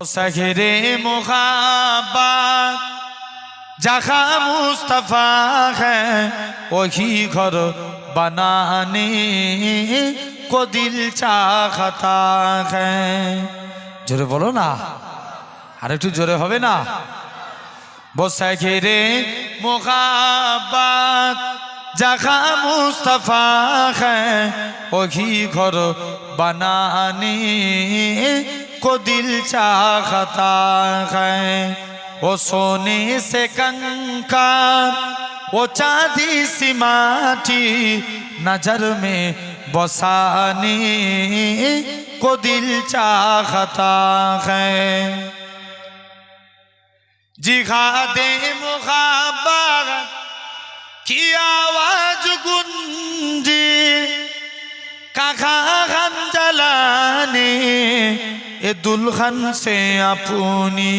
সখরে মোহাবাত जहाँ मुस्तफ़ा है वही घर बनाने को दिल चाहता है জোরে বলো না আর একটু জোরে হবে না বসে ঘিরে মোহাবাত जहाँ मुस्तफ़ा है वही घर बनाने کو دل چاہتا ہے۔ وہ سونے سے کنکار، وہ چاندی سی ماٹی نجر میں بسانی کو دل چاہتا ہے۔ جہاد محبت کی آواز گنجی، کہاں এ দুলখান সে আপনি।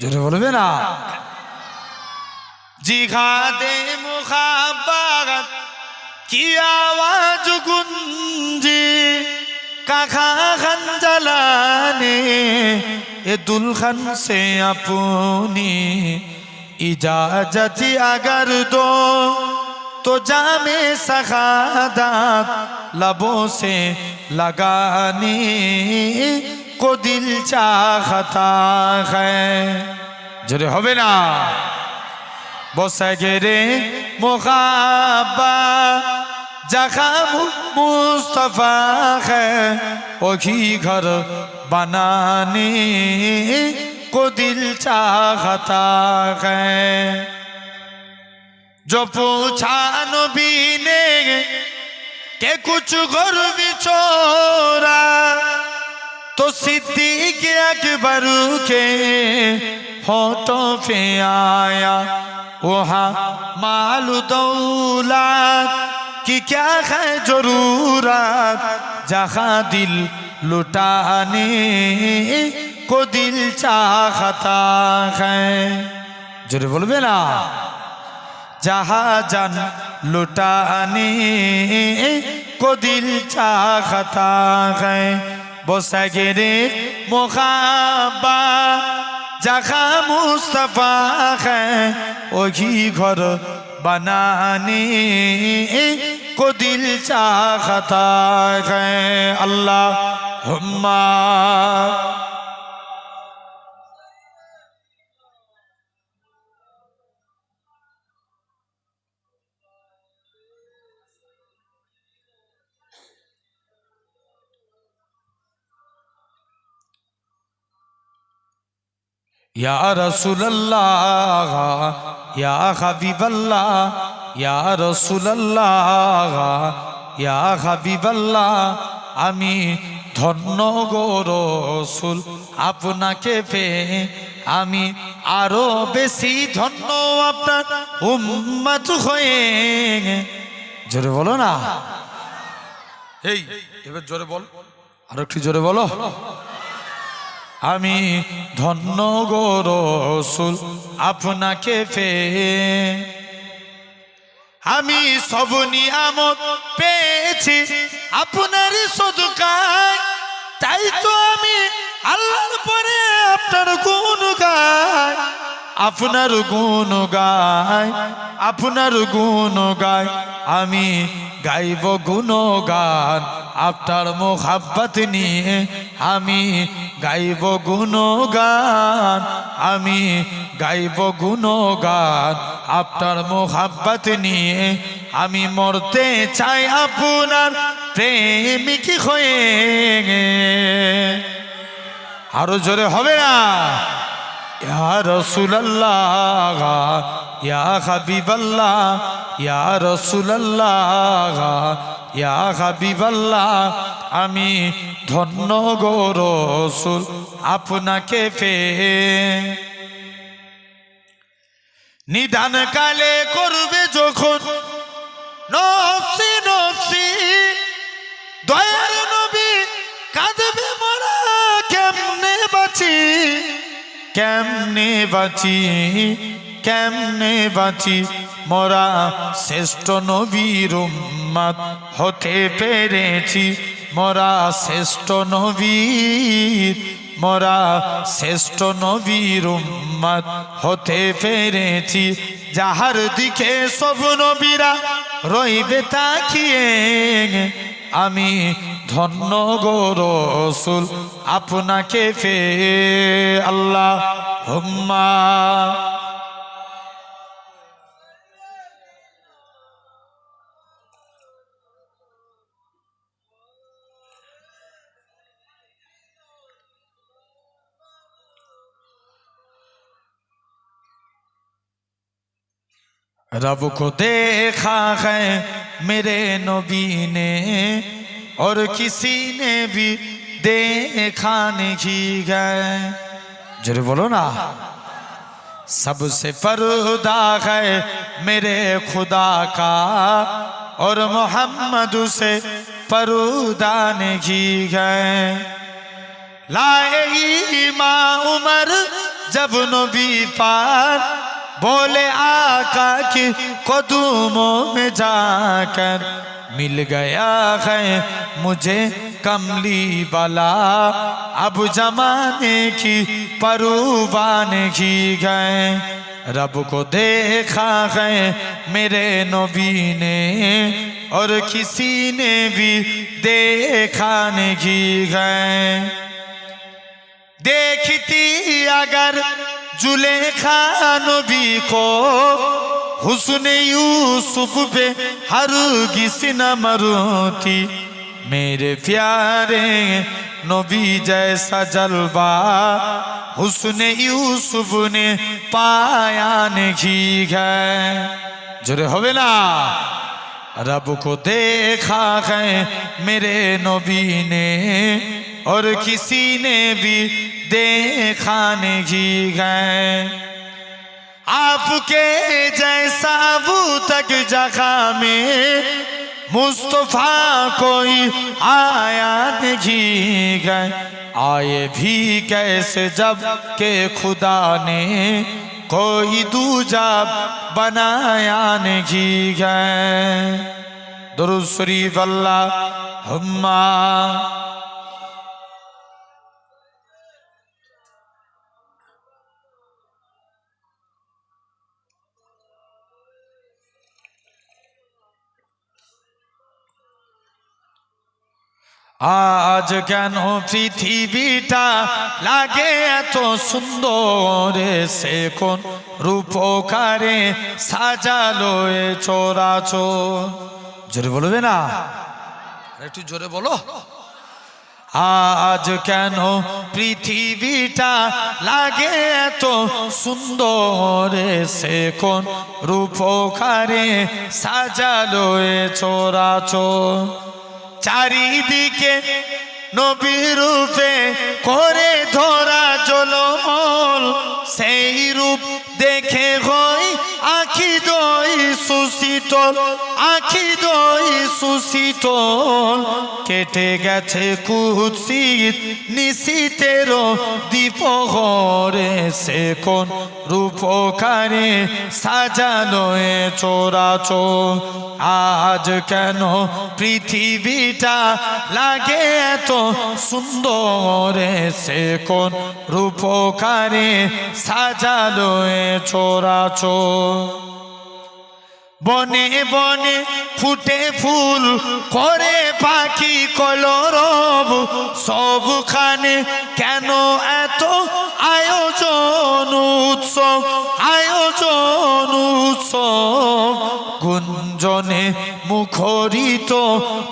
জোরে বলবে না? জিঘাতে মুখাবাগত কি আওয়াজ গুঞ্জি, কাখা খান জ্বালানে এ দুলখান সে আপনি। ইজাজতি আগার দো تو جام سخادات لبوں سے لگانے کو دل چاہتا ہے جرے ہوئے نا بوسے گرے مخابہ جخا مصطفیٰ ہے وہی گھر بنانے کو دل چاہتا ہے जो पूछा नबी ने के कुछ गुर विचोरा तो सिद्दीक अकबर के होठों पे आया वहाँ मालू दौलत की क्या है जरूरत जहाँ दिल लुटाने को दिल चाहता है जरूर बोल बेला জাহাজান লুটানি, কদিল চাহতা গে বসাগিরে মোহাবা জাখা মুস্তফা খি ঘর বানানি, কদিল চাহতা গে আল্লাহ হুম্মা ইয়া রসুল্লাহ ইয়া হাবিবাল্লাহ ইয়া রসুল্লাহ ইয়া হাবিবাল্লাহ আমি ধন্য গো আপনাকে পেয়ে আমি আরও বেশি ধন্য আপনার উম্মাত হয়ে জোরে বলো না। এই এবার জোরে বল। আর একটু জোরে বলো। আমি ধন্য গো আপনাকে পেয়ে। আমি সব নিয়ামত পেয়েছি আপনার সদকায়। তাই তো আমি আল্লাহর পরে আপনার গুণ গায় আপনার গুণ গায় আপনার গুণ গায় আমি গাইব গুণ গান আপনার মোহাব্বত নিয়ে আমি গাইব গুণ গান আমি গাইব গুণ গান আপনার মোহাব্বত নিয়ে আমি মরতে চাই আপনার প্রেমিক হয়ে। আরও জোরে হবে না? রসুল্লাহ ইয়া হাবিবাল্লাহ, ইয়া রসুল্লাহ ইয়া হাবিবাল্লাহ, আমি ধন্য গো রসুল আপনাকে পেয়ে। নিদান কালে করবে যখন নফসি নফসি, দয়ার নবী কাঁদবে মরা কেমনে বাঁচি কেমনে বাঁচি? কেমনে বাঁচি? মোরা শ্রেষ্ঠ নবীর উম্মাদ হতে পেরেছি। মোরা শ্রেষ্ঠ নবীর, মোরা শ্রেষ্ঠ নবীর উম্মত হতে পেরেছি। যাহার দিকে সব নবীরা রইবে তাকিয়ে, আমি ধন্য গো রসুল, আপনাকে ফে আল্লাহ হুম্মা। رب کو دیکھا ہے میرے نبی نے، اور کسی نے بھی دیکھا نہیں گئے جرے بولو نا۔ سب سے فردہ ہے میرے خدا کا، اور محمد سے فردہ نہیں گئے لائے ماں عمر جب نبی پار بولے آقا کی قدوموں میں جا کر مل گیا ہے مجھے کملی والا۔ اب جمانے کی پروبان کی گئے۔ رب کو دیکھا ہے میرے نبی نے اور کسی نے بھی دیکھا نہیں گئے دیکھتی اگر زلیخا نبی کو حسن یوسف پہ ہر کسی نہ مروتی میرے پیارے نبی جیسا جلبا حسن یوسف نے پایا نہیں گئے جرے ہوئے نا رب کو دیکھا گئے میرے نبی نے اور کسی نے بھی دیکھا نہیں گئے آپ کے جیسا وہ تک جگہ میں مصطفیٰ کوئی آیا نہیں گئے آئے بھی کیسے جبکہ خدا نے کوئی دوجا بنایا نہیں گئے درست شریف اللہ، ہمہ আজ কেন পৃথিবীটা লাগে এত সুন্দর? সে কোন রূপকারে সাজালো এ চোরাচোর জোরে বলবে না? একটু জোরে বলো। আজ কেন পৃথিবীটা লাগে এত সুন্দর? সে কোন রূপকারে সাজালো এ চোরাচোর চারিদিকে নবী রূপে করে ধরা জলমল সেই রূপ দেখে সুশীতল আখি দই সুশীতল কেটে গেছে কুৎসিত নিশীতের দীপহরে সে কোন রূপকারে সাজানো এ চোরাচোর। আজ কেন পৃথিবীটা লাগে এত সুন্দর সে কোন রূপকারে সাজালো এ চোরাচোর। বনে বনে ফুটে ফুল করে পাখি কলরব। সবখানে কেন এত আয়োজন উৎসব? আয়োজন উৎসব। গুঞ্জনে মুখরিত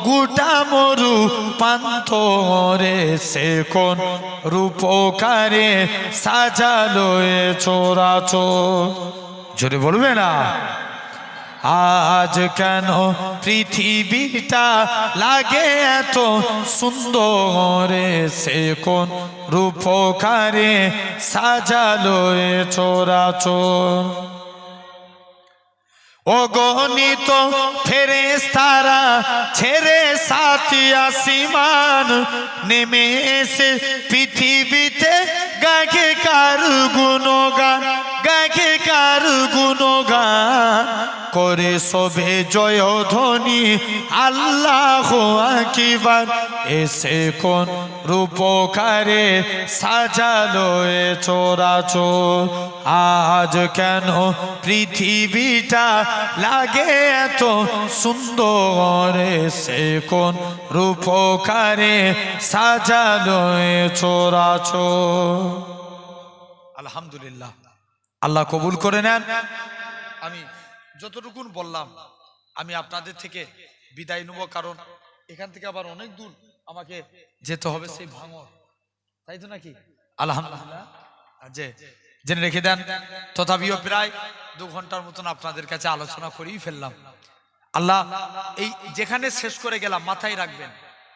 গোটা মরু পান্থরে সে কোন রূপকারে সাজালো এ চোরাচোর। জোরে বলবে না? আজ কেন পৃথিবীটা লাগে এত সুন্দর? সে কোন রূপকারে সাজালো চোরাচোর অগণিত ফেরেস্তারা ছেড়ে সাথী আসিমান নেমে এসে পৃথিবীতে। গাকে কার গুণগান গাকে কার গুণগান? করে সবে জয় ধ্বনি। আল্লাহ আকিবার এসে কোন রূপকারে সাজালো এ চোরাচোর। আজ কেন পৃথিবীটা লাগে এত সুন্দর? সে কোন রূপকারে সাজালো এ চোরাচোর। আলহামদুলিল্লাহ। আল্লাহ কবুল করে নেন। আমি যতটুকুন বললাম, আমি আপনাদের থেকে বিদায় নেব, কারণ এখান থেকে আবার অনেক দূর আমাকে যেতে হবে সেই ভাঙর। তাই তো নাকি? আলহামদুলিল্লাহ। যে, জেনে রেখে দেন, তথাপিও প্রায় দু ঘণ্টার মতন আপনাদের কাছে আলোচনা করেই ফেললাম। আল্লাহ, এই যেখানে শেষ করে গেলাম, মাথায় রাখবেন।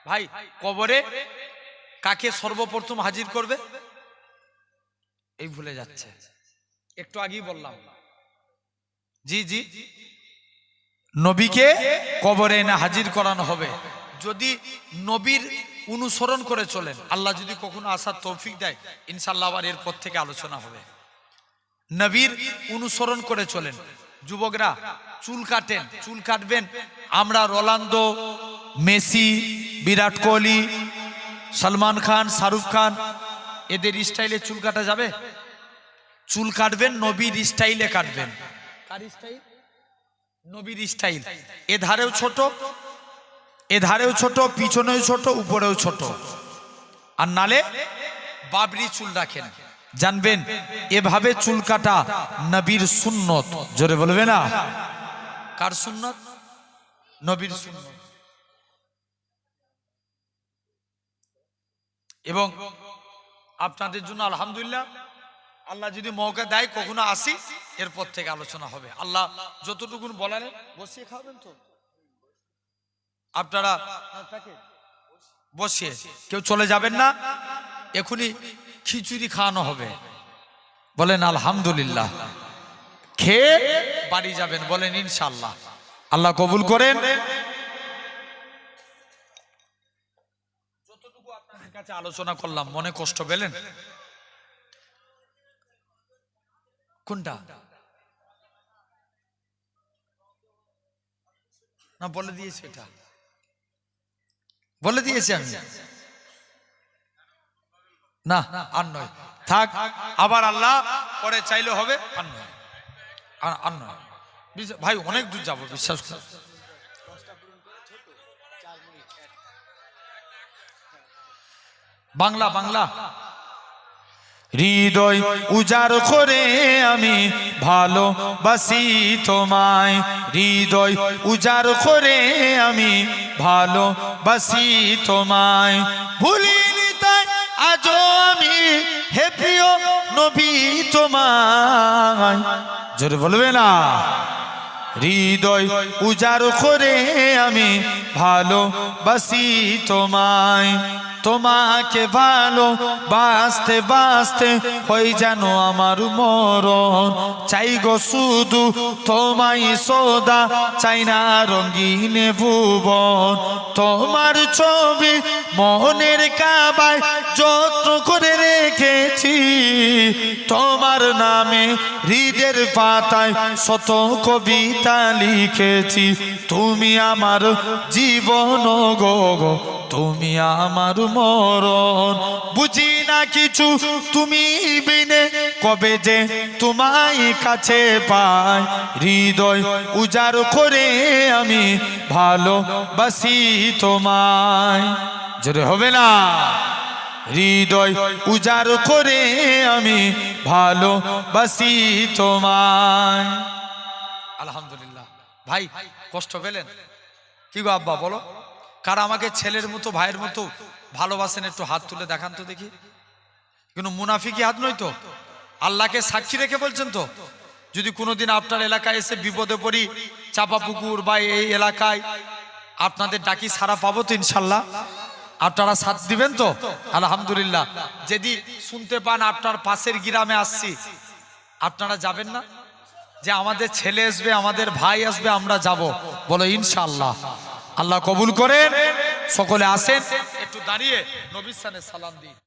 ভাই, কবরে কাকে সর্বপ্রথম হাজির করবে? এই ভুলে যাচ্ছে। একটু আগেই বললাম জি জি। নবীকে কবরে এনে হাজির করানো হবে। যদি নবীর অনুসরণ করে চলেন, আল্লাহ যদি কখনো আসার তৌফিক দেয় ইনশাল্লাহ আবার এরপর থেকে আলোচনা হবে। নবীর অনুসরণ করে চলেন। যুবকরা, চুল কাটেন, চুল কাটবেন। আমরা রোনালদো, মেসি, বিরাট কোহলি, সলমান খান, শাহরুখ খান, এদের স্টাইলে চুল কাটা যাবে? চুল কাটবেন, নবীর স্টাইলে কাটবেন। নবীর স্টাইল এ ধারেও ছোট, এ ধারেও ছোট, পিছনেও ছোট, উপরেও ছোট। আর নালে বাবরি চুল রাখেন। জানবেন, এভাবে চুল কাটা নবীর সুন্নত। জোরে বলবে না? কার সুন্নত? নবীর সুন্নত। এবং আপনাদের জন্য আলহামদুলিল্লাহ আল্লাহ যদি মৌকা দেয়, কখনো আসি, এরপর থেকে আলোচনা হবে। আল্লাহ যতটুকুন বলেন, বসিয়ে খাবেন তো? আপনারা বসিয়ে, কেউ চলে যাবেন না এখনই খিচুড়ি খাওয়ানো হবে। বলেন, আলহামদুলিল্লাহ। খেয়ে বাড়ি যাবেন, বলেন ইনশাল্লাহ আল্লাহ কবুল করেন। যতটুকু আপনাদের কাছে আলোচনা করলাম, মনে কষ্ট পেলেন? কোনটা না বলে দিয়েছি এটা বলে দিয়েছি আমি না আর নয় থাক আবার আল্লাহ পরে চাইলে হবে আর নয় আর- নয় ভাই অনেক দূর যাব বিশ্বাস বাংলা বাংলা হৃদয় উজাড় করে আমি ভালো বাসি তোমায়। হৃদয় উজাড় করে আমি ভালো বাসি তোমায়। ভুলিনি তাই আজও আমি হে প্রিয় নবী তোমায়। জোরে বলবে না। হৃদয় উজাড় করে আমি ভালো বাসি তোমায়। তোমাকে ভালো বাঁচতে বাঁচতে হয়ে যেন আমার মরণ। চাই গো শুধু তোমায় সোদা, চাই না রঙিন ভুবন। তোমার ছবি মনের কাবায় যত্ন করে রেখেছি। তোমার নামে হৃদের পাতায় শত কবিতা লিখেছি। তুমি আমার জীবন গো তুমি আমার মরণ। বুঝি না কিছু? তুমি বিনে কবে যে তোমায় কাছে পাই। হৃদয় উজাড় করে আমি ভালোবাসি তোমায়। জোরে হবে না? হৃদয় উজাড় করে আমি ভালো ভালোবাসি তোমায়। আলহামদুলিল্লাহ। ভাই, কষ্ট পেলেন? কি গো আব্বা, বলো। কারা আমাকে ছেলের মতো, ভাইয়ের মতো ভালোবাসেন একটু হাত তুলে দেখান তো দেখি। কিন্তু মুনাফিকি হাত নয় তো? আল্লাহকে সাক্ষী রেখে বলছেন তো? যদি কোনোদিন আপনার এলাকায় এসে বিপদে পড়ি, চাপা পুকুর বা এই এলাকায়, আপনাদের ডাকি সারা পাবো তো ইনশাল্লাহ? আপনারা সাথ দিবেন তো? আলহামদুলিল্লাহ। যদি শুনতে পান আপনার পাশের গ্রামে আসছি, আপনারা যাবেন না? যে আমাদের ছেলে আসবে, আমাদের ভাই আসবে, আমরা যাব। বলো ইনশাআল্লাহ আল্লাহ কবুল করেন। সকলে আসেন একটু দাঁড়িয়ে নবীর সালাম দিন।